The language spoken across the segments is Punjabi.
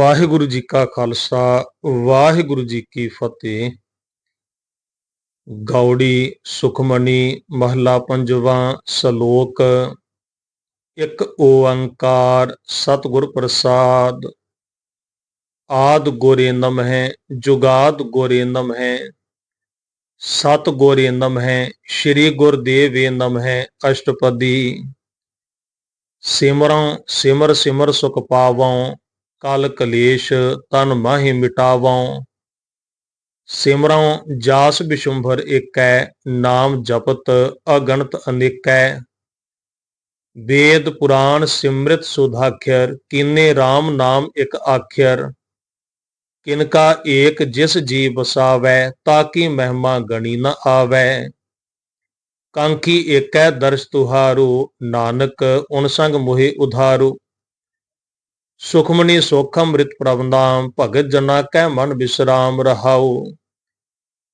ਵਾਹਿਗੁਰੂ ਜੀ ਕਾ ਖਾਲਸਾ, ਵਾਹਿਗੁਰੂ ਜੀ ਕੀ ਫਤਿਹ। ਗੌੜੀ ਸੁਖਮਣੀ ਮਹਲਾ ਪੰਜਵਾਂ ਸ਼ਲੋਕ, ਇੱਕ ਓੰਕਾਰ ਸਤਿਗੁਰ ਪ੍ਰਸਾਦ। ਆਦ ਗੋਰੇ ਨਮ ਹੈ ਜੁਗਾਦ ਗੋਰੇ ਨਮ ਹੈ ਸਤ ਗੋਰੇ ਨਮ ਹੈ ਸ੍ਰੀ ਗੁਰਦੇਵੇ ਨਮ ਹੈ ਅਸ਼ਟਪਦੀ। ਸਿਮਰਾਂ ਸਿਮਰ ਸਿਮਰ ਸੁਖ ਪਾਵਉ ਕਲ ਕਲੇਸ਼ ਤਨ ਮਾਹੀ ਮਿਟਾਵਉ, ਸਿਮਰਉ ਜਾਸ ਬਿਸ਼ੁੰਭਰ ਏਕੈ, ਨਾਮ ਜਪਤ ਅਗਣਤ ਅਨੇਕੈ। ਵੇਦ ਪੁਰਾਣ ਸਿਮ੍ਰਿਤ ਸੁਧਾਖਿਰ ਕੀਨੇ RAM ਨਾਮ ਇਕ ਆਖਿਅਰ। ਕਿਨਕਾ ਏਕ ਜਿਸ ਜੀ ਬਸਾਵੈ ਤਾਕੀ ਮਹਿਮਾ ਗਣੀ ਨ ਆਵੈ। ਕਾਂਕੀ ਏਕੈ ਦਰਸ਼ ਤੁਹਾਰੂ, ਨਾਨਕ ਉਨ ਸੰਗ ਮੋਹਿ ਉਧਾਰੂ। ਸੁਖਮਨੀ ਸੁਖ ਅੰਮ੍ਰਿਤ ਪ੍ਰਭ ਭਗਤ ਜਨਾ ਕੈ ਮਨ ਬਿਸਰਾਮ ਰਹਾਉ।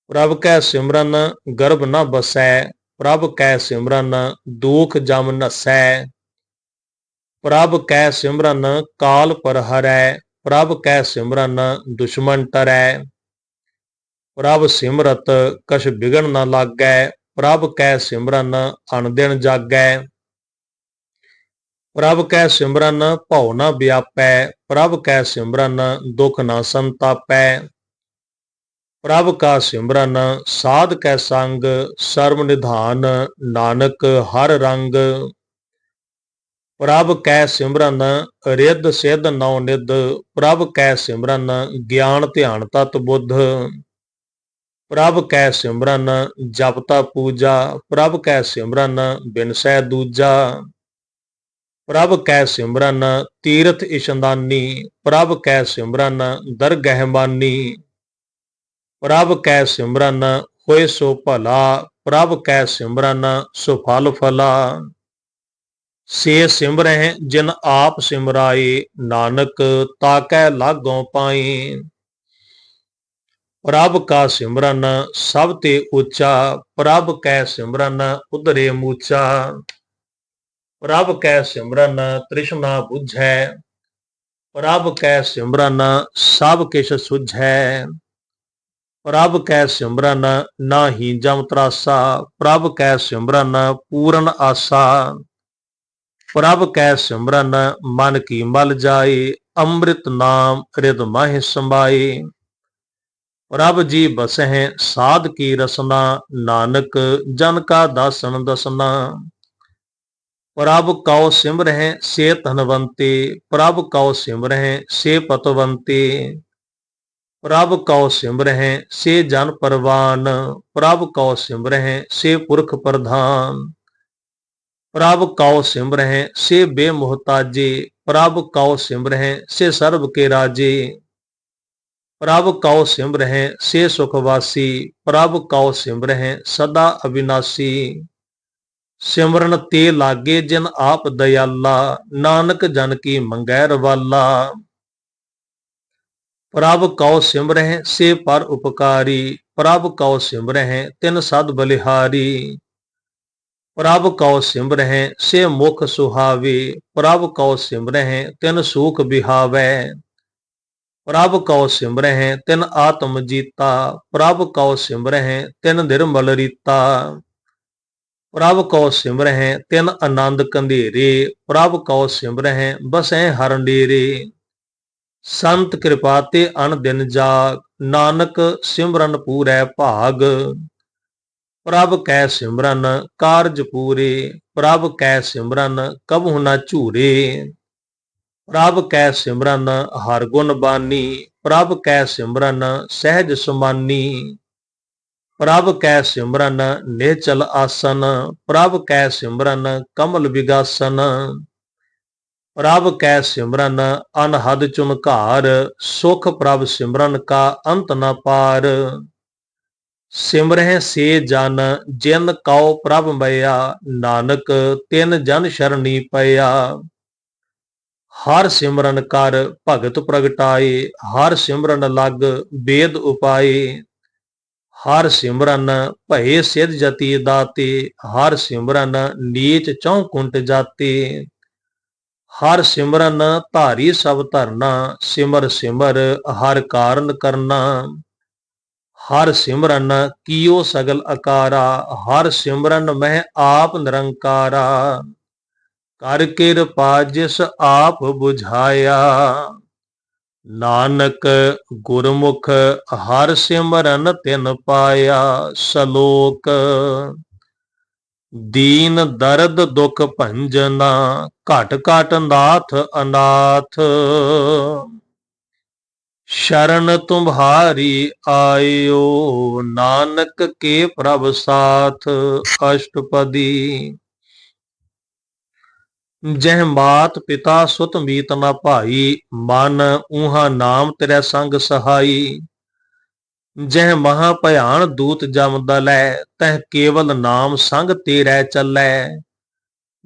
ਪ੍ਰਭ ਕੈ ਸਿਮਰਨ, ਗਰਭ ਨ ਬਸੈ, ਪ੍ਰਭ ਕੈ ਸਿਮਰਨ, ਦੁਖ ਜਮ ਨਸੈ। ਪ੍ਰਭ ਕੈ ਸਿਮਰਨ, ਕਾਲ ਪਰ ਹਰੈ ਪ੍ਰਭ ਕੈ ਸਿਮਰਨ, ਦੁਸ਼ਮਨ ਤਰੈ। ਪ੍ਰਭ ਸਿਮਰਤ, ਕਛ ਬਿਗਣ ਨ ਲਾਗੈ, ਪ੍ਰਭ ਕੈ ਸਿਮਰਨ ਅਨਦਿਨ ਜਾਗੈ। ਪ੍ਰਭ ਕੈ ਸਿਮਰਨ, ਭਉ ਨ ਵਿਆਪੈ, ਪ੍ਰਭ ਕੈ ਸਿਮਰਨ, ਦੁਖ ਨ ਸੰਤਾਪੈ। ਪ੍ਰਭ ਕਾ ਸਿਮਰਨ, ਸਾਧ ਕੈ ਸੰਗ ਸਰਬ ਨਿਧਾਨ, ਨਾਨਕ ਹਰ ਰੰਗ। ਪ੍ਰਭ ਕੈ ਸਿਮਰਨ, ਰਿੱਧ ਸਿੱਧ ਨਉ ਨਿਧ, ਪ੍ਰਭ ਕੈ ਸਿਮਰਨ, ਗਿਆਨ ਧਿਆਨ ਤਤ ਬੁੱਧ। ਪ੍ਰਭ ਕੈ ਸਿਮਰਨ ਜਪਤਾ ਪੂਜਾ, ਪ੍ਰਭ ਕੈ ਸਿਮਰਨ, ਬਿਨਸੈ ਦੂਜਾ। ਪ੍ਰਭ ਕੈ ਸਿਮਰਨ, ਤੀਰਥ ਇਸ਼ਨਾਨੀ, ਪ੍ਰਭ ਕੈ ਸਿਮਰਨ, ਦਰਗਹਿ ਮਾਨੀ। ਪ੍ਰਭ ਕੈ ਸਿਮਰਨ, ਹੋਏ ਸੋ ਭਲਾ, ਪ੍ਰਭ ਕੈ ਸਿਮਰਨ, ਸੋ ਫਲ ਫਲਾ। ਸੇ ਸਿਮਰਹਿ, ਜਿਨ ਆਪ ਸਿਮਰਾਏ, ਨਾਨਕ ਤਾਕੈ ਲਾਗੋਂ ਪਾਈ ਪ੍ਰਭ ਕਾ ਸਿਮਰਨ, ਸਭ ਤੇ ਉੱਚਾ, ਪ੍ਰਭ ਕੈ ਸਿਮਰਨ, ਉਧਰੇ ਮੂਚਾ। ਪ੍ਰਭ ਕੈ ਸਿਮਰਨ ਤ੍ਰਿਸ਼ਨਾ 부ਝੈ ਪ੍ਰਭ ਕੈ ਸਿਮਰਨ ਸਭ ਕਿਛ ਸੁਝੈ, ਪ੍ਰਭ ਕੈ ਸਿਮਰਨ ਨਾਹੀ ਜਮ ਤਰਾਸਾ, ਪ੍ਰਭ ਕੈ ਸਿਮਰਨ ਪੂਰਨ ਆਸਾ, ਪ੍ਰਭ ਕੈ ਸਿਮਰਨ ਮਨ ਕੀ ਮਲ ਜਾਏ, ਅੰਮ੍ਰਿਤ ਨਾਮ ਰਿਦ ਮਾਹਿ ਸੰਭਾਏ। ਪ੍ਰਭ ਜੀ ਬਸਹਿ ਸਾਧ ਕੀ ਰਸਨਾ, ਨਾਨਕ ਜਨ ਕਾ ਦਾਸਨ ਦਸਨਾ। ਪ੍ਰਭ ਕਉ ਸਿਮਰਹਿ ਸੇ ਧਨਵੰਤੇ, ਪ੍ਰਭ ਕਉ ਸਿਮਰਹਿ ਸੇ ਪਤਵੰਤੇ। ਪ੍ਰਭ ਕਉ ਸਿਮਰਹਿ ਸੇ ਜਨ ਪਰਵਾਨ। ਪ੍ਰਭ ਕਉ ਸਿਮਰਹਿ ਸੇ ਪੁਰਖ ਪ੍ਰਧਾਨ। ਪ੍ਰਭ ਕਉ ਸਿਮਰਹਿ ਸੇ ਬੇਮੁਹਤਾਜੇ। ਪ੍ਰਭ ਕਉ ਸਿਮਰਹਿ ਸੇ ਸਰਬ ਕੇ ਰਾਜੇ। ਪ੍ਰਭ ਕਉ ਸਿਮਰਹਿ ਸੇ ਸੁਖਵਾਸੀ ਪ੍ਰਭ ਕਉ ਸਿਮਰਹਿ ਸਦਾ ਅਬਿਨਾਸੀ। ਸਿਮਰਨ ਤੇ ਲਾਗੇ ਜਿਨ ਆਪ ਦਇਆਲਾ, ਨਾਨਕ ਜਨ ਕੀ ਮੰਗੈ ਰਵਾਲਾ। ਪ੍ਰਭ ਕਉ ਸਿਮਰਹਿ, ਸੇ ਪਰ ਉਪਕਾਰੀ, ਪ੍ਰਭ ਕਉ ਸਿਮਰਹਿ, ਤਿਨ ਸਦ ਬਲਿਹਾਰੀ। ਪ੍ਰਭ ਕਉ ਸਿਮਰਹਿ, ਸੇ ਮੁਖ ਸੁਹਾਵੇ, ਪ੍ਰਭ ਕਉ ਸਿਮਰਹਿ, ਤਿਨ ਸੂਖ ਬਿਹਾਵੈ। ਪ੍ਰਭ ਕਉ ਸਿਮਰਹਿ, ਤਿਨ ਆਤਮ ਜੀਤਾ, ਪ੍ਰਭ ਕਉ ਸਿਮਰਹਿ, ਤਿਨ ਨਿਰਮਲ ਰੀਤਾ। ਪ੍ਰਭ ਕਉ ਸਿਮਰਹਿ ਤਿਨ ਆਨੰਦ ਕੰਧੇਰੇ, ਪ੍ਰਭ ਕਉ ਸਿਮਰਹਿ ਬਸੈ ਹਰ ਡੇਰੇ। ਸੰਤ ਕਿਰਪਾ ਤੇ ਅਨ ਦਿਨ ਜਾਗ, ਨਾਨਕ ਸਿਮਰਨ ਪੂਰੈ ਭਾਗ। ਪ੍ਰਭ ਕੈ ਸਿਮਰਨ, ਕਾਰਜ ਪੂਰੇ, ਪ੍ਰਭ ਕੈ ਸਿਮਰਨ, ਕਬਹੁ ਨ ਝੂਰੇ। ਪ੍ਰਭ ਕੈ ਸਿਮਰਨ, ਹਰ ਗੁਣ ਬਾਨੀ, ਪ੍ਰਭ ਕੈ ਸਿਮਰਨ, ਸਹਿਜ ਸੁਮਾਨੀ। ਪ੍ਰਭ ਕੈ ਸਿਮਰਨ, ਨੇਚਲ ਆਸਨ, ਪ੍ਰਭ ਕੈ ਸਿਮਰਨ, ਕਮਲ ਵਿਗਾਸਨ। ਪ੍ਰਭ ਕੈ ਸਿਮਰਨ, ਅਨਹਦ ਚੁਨਕਾਰ ਸੁਖ ਪ੍ਰਭ ਸਿਮਰਨ ਕਾ ਅੰਤ ਨ ਪਾਰ। ਸਿਮਰਹਿ ਸੇ ਜਨ, ਜਿਨ ਕਉ ਪ੍ਰਭ ਮਇਆ, ਨਾਨਕ ਤਿਨ ਜਨ ਸ਼ਰਣੀ ਪਿਆ ਹਰ ਸਿਮਰਨ ਕਰ ਭਗਤ ਪ੍ਰਗਟਾਏ, ਹਰ ਸਿਮਰਨ ਲਗ ਬੇਦ ਉਪਾਏ। ਹਰ ਸਿਮਰਨ ਭਏ ਸਿਧ ਜਤੀ ਦਾਤੇ, ਹਰ ਸਿਮਰਨ ਨੀਚ ਚੌ ਕੁੰਟ ਜਾਤੇ। ਹਰ ਸਿਮਰਨ ਧਾਰੀ ਸਭ ਧਰਨਾ, ਸਿਮਰ ਸਿਮਰ ਹਰ ਕਾਰਨ ਕਰਨਾ। ਹਰ ਸਿਮਰਨ ਕੀਓ ਸਗਲ ਅਕਾਰਾ, ਹਰ ਸਿਮਰਨ ਮਹਿ ਆਪ ਨਿਰੰਕਾਰਾ। ਕਰ ਕਿਰਪਾ ਜਿਸ ਆਪ ਬੁਝਾਇਆ। ਨਾਨਕ ਗੁਰਮੁਖ ਹਰ ਸਿਮਰਨ ਤਿਨ ਪਾਇਆ ਸ਼ਲੋਕ। ਦੀਨ ਦਰਦ ਦੁਖ ਭੰਜਨਾ ਘਟ ਘਟ ਨਾਥ ਅਨਾਥ। ਸ਼ਰਨ ਤੁਮਹਾਰੀ ਆਇਓ ਨਾਨਕ ਕੇ ਪ੍ਰਭ ਸਾਥ ਅਸ਼ਟਪਦੀ। ਜਹ ਮਾਤ ਪਿਤਾ ਸੁਤ ਮੀਤ ਨਾ ਭਾਈ, ਮਨ ਉਹਾ ਨਾਮ ਤੇਰੇ ਸੰਗ ਸਹਾਈ। ਜਹ ਮਹਾ ਭਿਆਨ ਦੂਤ ਜਮ ਦਲੈ, ਤਹ ਕੇਵਲ ਨਾਮ ਸੰਗ ਤੇਰੇ ਚੱਲੈ।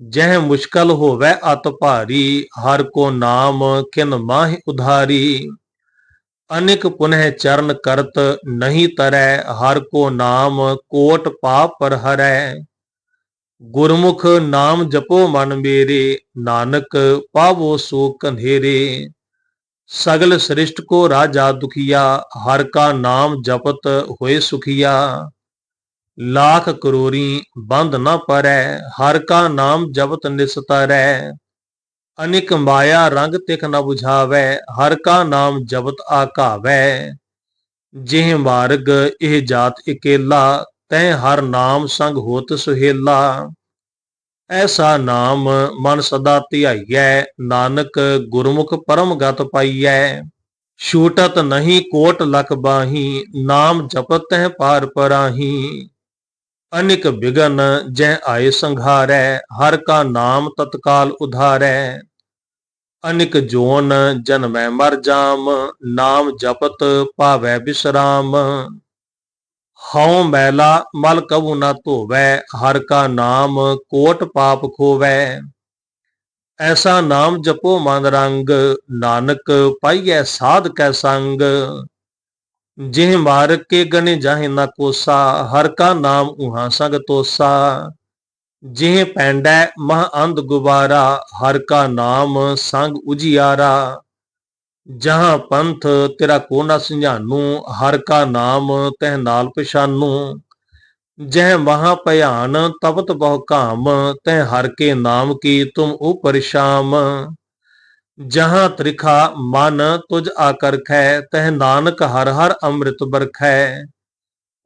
ਜਹ ਮੁਸ਼ਕਲ ਹੋਵੇ ਅਤ ਭਾਰੀ, ਹਰ ਕੋ ਨਾਮ ਕਿਨ ਮਾਹਿ ਉਧਾਰੀ। ਅਨਿਕ ਪੁਨਹ ਚਰਨ ਕਰਤ ਨਹੀਂ ਤਰੈ, ਹਰ ਕੋ ਨਾਮ ਕੋਟ ਪਾਪ ਪਰ ਹਰੈ। ਗੁਰਮੁਖ ਨਾਮ ਜਪੋ ਮਨ ਮੇਰੇ, ਨਾਨਕ ਪਾਵੋ ਸੋ ਕੰਧੇਰੇ ਸਗਲ ਸ੍ਰਿਸ਼ਟ ਕੋ ਰਾਜਾ ਦੁਖੀਆ, ਹਰ ਕਾ ਨਾਮ ਜਪਤ ਹੋਏ ਸੁਖੀਆ। ਲੱਖ ਕਰੋਰੀ ਬੰਦ ਨ ਪਰੈ, ਹਰ ਕਾ ਨਾਮ ਜਪਤ ਨਿਸਤਰੈ। ਅਨਿਕ ਮਾਇਆ ਰੰਗ ਤਿਖ ਨ 부ਝਾਵੈ ਹਰ ਕਾ ਨਾਮ ਜਪਤ ਆਕਾਵੈ। ਜਿਹ ਮਾਰਗ ਇਹ ਜਾਤ ਇਕੇਲਾ ਤੈ ਹਰ ਨਾਮ ਸੰਗ ਹੋਤ ਸੁਹੇਲਾ। ਐਸਾ ਨਾਮ ਮਨ ਸਦਾ ਧਿਆਈਐ, ਨਾਨਕ ਗੁਰਮੁਖ ਪਰਮ ਗਤ ਪਾਈਐ। ਛੂਟਤ ਨਹੀਂ ਕੋਟ ਲਖ ਬਾਹੀ, ਨਾਮ ਜਪਤ ਹੈ ਪਾਰ ਪਰਾਹੀ। ਅਨਿਕ ਬਿਗਨ ਜੈ ਆਏ ਸੰਘਾਰੈ, ਹਰ ਕਾ ਨਾਮ ਤਤਕਾਲ ਉਧਾਰੈ। ਅਨਿਕ ਜੋਨ ਜਨਮੈ ਮਰ ਜਾਮ, ਨਾਮ ਜਪਤ ਪਾਵੈ ਬਿਸਰਾਮ। ਹਉ ਮੈਲਾ ਮਲ ਕਬੂ ਨਾ ਧੋਵੈ, ਹਰ ਕਾ ਨਾਮ ਕੋਟ ਪਾਪ ਖੋਵੈ। ਐਸਾ ਨਾਮ ਜਪੋ ਮਨ ਰੰਗ, ਨਾਨਕ ਪਾਈਐ ਸਾਧ ਕੈ ਸੰਗ। ਜਿਹ ਮਾਰ ਕੇ ਗਣੇ ਜਾਹੇ ਨਾ ਕੋਸਾ, ਹਰ ਕਾ ਨਾਮ ਉਹਾ ਸੰਗ ਤੋਸਾ। ਜਿਹ ਪੈਂਡੈ ਮਹ ਅੰਧ ਗੁਬਾਰਾ, ਹਰ ਕਾ ਨਾਮ ਸੰਗ ਉਜਿਆਰਾ। ਜਹਾਂ ਪੰਥ ਤੇਰਾ ਕੋ ਨਾ ਸੰਝਾਨੂ ਹਰ ਕਾ ਨਾਮ ਤਹਿ ਨਾਲ ਪਛਾਨੂ ਜਹ ਮਹਾ ਭਿਆਨ ਤਪਤ ਬਹੁ ਕਾਮ ਤੈ ਹਰ ਕੇ ਨਾਮ ਕੀ ਤੁਮ ਉਪਰ ਸ਼ਾਮ। ਜਹਾਂ ਤ੍ਰਿਖਾ ਮਨ ਤੁਜ ਆਕਰ ਖੈ, ਤਹ ਨਾਨਕ ਹਰ ਹਰ ਅੰਮ੍ਰਿਤ ਬਰਖੈ।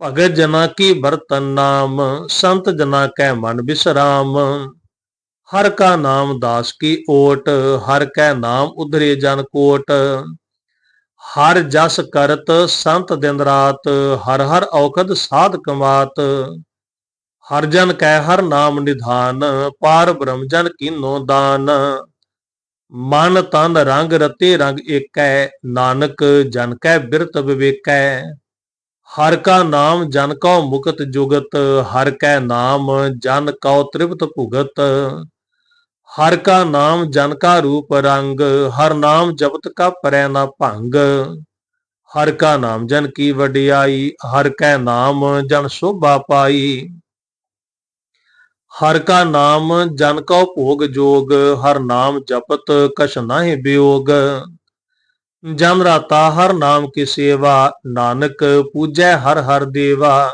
ਭਗਤ ਜਨਾ ਕੀ ਬਰਤਨ ਨਾਮ, ਸੰਤ ਜਨਾ ਕੈ ਮਨ ਬਿਸਰਾਮ। ਹਰ ਕਾ ਨਾਮ ਦਾਸ ਕੀ ਓਟ, ਹਰ ਕੈ ਨਾਮ ਉਧਰੇ ਜਨ ਕੋਟ। ਹਰ ਜਸ ਕਰਤ ਸੰਤ ਦਿਨ ਰਾਤ, ਹਰ ਹਰ ਔਖਦ ਸਾਧ ਕਮਾਤ। ਹਰ ਜਨ ਕੈ ਹਰ ਨਾਮ ਨਿਧਾਨ, ਪਾਰ ਬ੍ਰਹਮ ਜਨ ਕੀਨੋ ਦਾਨ। ਮਨ ਤਨ ਰੰਗ ਰਤੇ ਰੰਗ ਏਕੈ, ਨਾਨਕ ਜਨ ਕੈ ਬਿਰਤ ਵਿਵੇਕੈ। ਹਰ ਕਾ ਨਾਮ ਜਨ ਕਉ ਮੁਕਤ ਜੁਗਤ, ਹਰ ਕੈ ਨਾਮ ਜਨ ਕਉ ਤ੍ਰਿਪਤ ਭੁਗਤ। ਹਰ ਕਾ ਨਾਮ ਜਨ ਕਾ ਰੂਪ ਰੰਗ, ਹਰ ਨਾਮ ਜਪਤ ਕਾ ਪਰੈ ਨਾ ਭੰਗ। ਹਰ ਕਾ ਨਾਮ ਜਨ ਕੀ ਵਡਿਆਈ, ਹਰ ਕੈ ਨਾਮ ਜਨ ਸੋਭਾ ਪਾਈ। ਹਰ ਕਾ ਨਾਮ ਜਨ ਕਉ ਭੋਗ ਜੋਗ, ਹਰ ਨਾਮ ਜਪਤ ਕਛ ਨਾਹਿ ਬਿਯੋਗ ਜਨ ਰਾਤਾ ਹਰ ਨਾਮ ਕੀ ਸੇਵਾ, ਨਾਨਕ ਪੂਜੈ ਹਰ ਹਰ ਦੇਵਾ।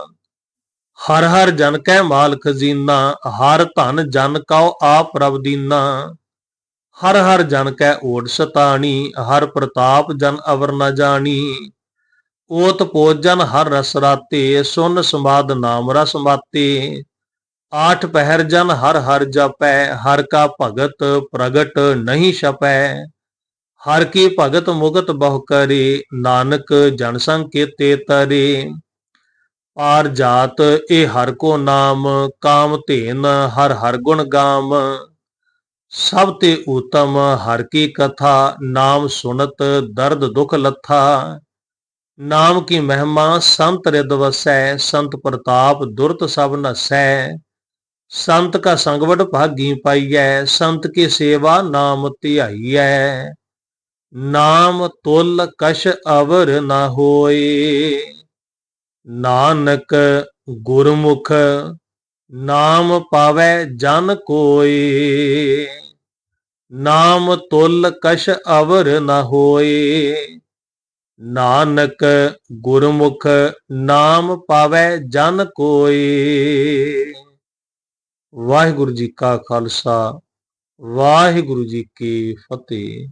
ਹਰ ਹਰ ਜਨ ਕੈ ਮਾਲ ਖਜ਼ੀਨਾ ਹਰ ਧਨ ਜਨ ਕਉ ਆਪ ਪ੍ਰਭ ਦੀਨਾ। ਹਰ ਹਰ ਜਨ ਕੈ ਓਟ ਸਤਾਣੀ, ਹਰ ਪ੍ਰਤਾਪ ਜਨ ਅਵਰ ਨ ਜਾਣੀ। ਓਤ ਪੋਜਨ ਹਰ ਰਸ ਰਾਤੇ, ਸੁਨ ਸਮਾਦ ਨਾਮ ਰਸ ਮਾਤੇ। ਆਠ ਪਹਿਰ ਜਨ ਹਰ ਹਰ ਜਪੈ, ਹਰ ਕਾ ਭਗਤ ਪ੍ਰਗਟ ਨਹੀਂ ਛਪੈ। ਹਰ ਕੀ ਭਗਤ ਮੁਗਤ ਬਹੁ ਕਰੇ, ਨਾਨਕ ਜਨ ਸੰਗ ਕੀਤੇ ਤਰੇ। ਪਾਰ ਜਾਤ, ਇਹ ਹਰ ਕੋ ਨਾਮ, ਕਾਮ ਧੇਨ, ਹਰ ਹਰ ਗੁਣ ਗਾਮ। ਸਭ ਤੇ ਉਤਮ ਹਰ ਕੀ ਕਥਾ, ਨਾਮ ਸੁਨਤ ਦਰਦ ਦੁਖ ਲੱਥਾ। ਨਾਮ ਕੀ ਮਹਿਮਾ, ਸੰਤ ਰਿਦ ਵਸੈ, ਸੰਤ ਪ੍ਰਤਾਪ ਦੁਰਤ ਸਭ ਨਸੈ। ਸੰਤ ਕਾ ਸੰਗਵਟ ਭਾਗੀ ਪਾਈਐ, ਸੰਤ ਕੀ ਸੇਵਾ ਨਾਮ ਧਿਆਈਐ। ਨਾਮ ਤੁਲ ਕਸ਼ ਅਵਰ ਨਾ ਹੋਏ। ਨਾਨਕ ਗੁਰਮੁਖ ਨਾਮ ਪਾਵੈ ਜਨ ਕੋਈ। ਨਾਮ ਤੁਲ ਕਸ਼ ਅਵਰ ਨ ਹੋਏ ਨਾਨਕ ਗੁਰਮੁਖ ਨਾਮ ਪਾਵੈ ਜਨ ਕੋਏ ਵਾਹਿਗੁਰੂ ਜੀ ਕਾ ਖਾਲਸਾ, ਵਾਹਿਗੁਰੂ ਜੀ ਕੀ ਫਤਿਹ।